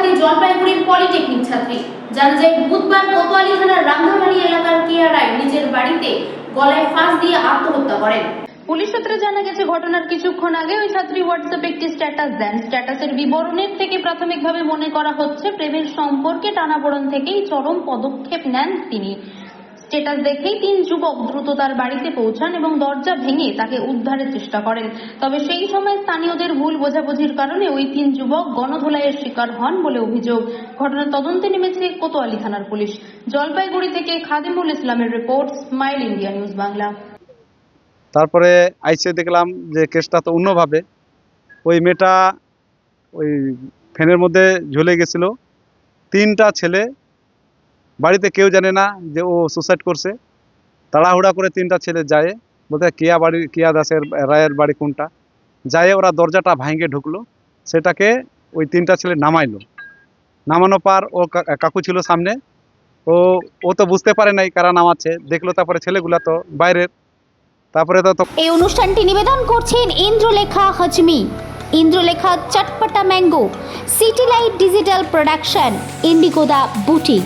অপরাধী জলপাইগুড়ির পলিটেকনিক ছাত্রী। জানা যায়, বুধবার কোতোয়ালি থানার রাঙ্গামালি এলাকার কেয়ারায় নিজের বাড়িতে গলায় ফাঁস দিয়ে আত্মহত্যা করেন। পুলিশ সূত্রে জানা গেছে, ঘটনার কিছুক্ষণ আগে ওই ছাত্রী হোয়াটসঅ্যাপে একটি স্ট্যাটাস দেন। স্ট্যাটাসের বিবরণের থেকে প্রাথমিকভাবে মনে করা হচ্ছে, প্রেমের সম্পর্কে টানাপোড়ন থেকেই চরম পদক্ষেপ নেন তিনি। স্ট্যাটাস দেখেই তিন যুবক দ্রুত তার বাড়িতে পৌঁছান এবং দরজা ভেঙে তাকে উদ্ধারের চেষ্টা করেন। তবে সেই সময় স্থানীয়দের ভুল বোঝাবুঝির কারণে ওই তিন যুবক গণধোলাইয়ের শিকার হন বলে অভিযোগ। ঘটনার তদন্তে নেমেছে কোতোয়ালি থানার পুলিশ। জলপাইগুড়ি থেকে খাদিমুল ইসলামের report, smile India news Bangla. তারপরে আইসে দেখলাম যে কেসটা তো অন্যভাবে। ওই মেয়েটা ওই ফ্যানের মধ্যে ঝুলে গেছিল। তিনটা ছেলে বাড়িতে কেউ জানে না যে ও সুসাইড করছে। তাড়াহুড়া করে তিনটা ছেলে যায়। বলতে কিয়া বাড়ি, কিয়া দাসের, রায়ের বাড়ি কোনটা? যায় ওরা দরজাটা ভাঙে ঢুকলো। সেটাকে ওই তিনটা ছেলে নামাইলো। নামানো পার ও কাকু ছিল সামনে। ও ও তো বুঝতে পারে নাই কারা নামাচ্ছে। দেখল তারপরে ছেলেগুলা তো বাইরের। তারপরে তো এই অনুষ্ঠানটি নিবেদন করছেন Indralekha Hajmi. Indralekha Chatpata mango, city light digital production, ইন্ডিগোদা boutique.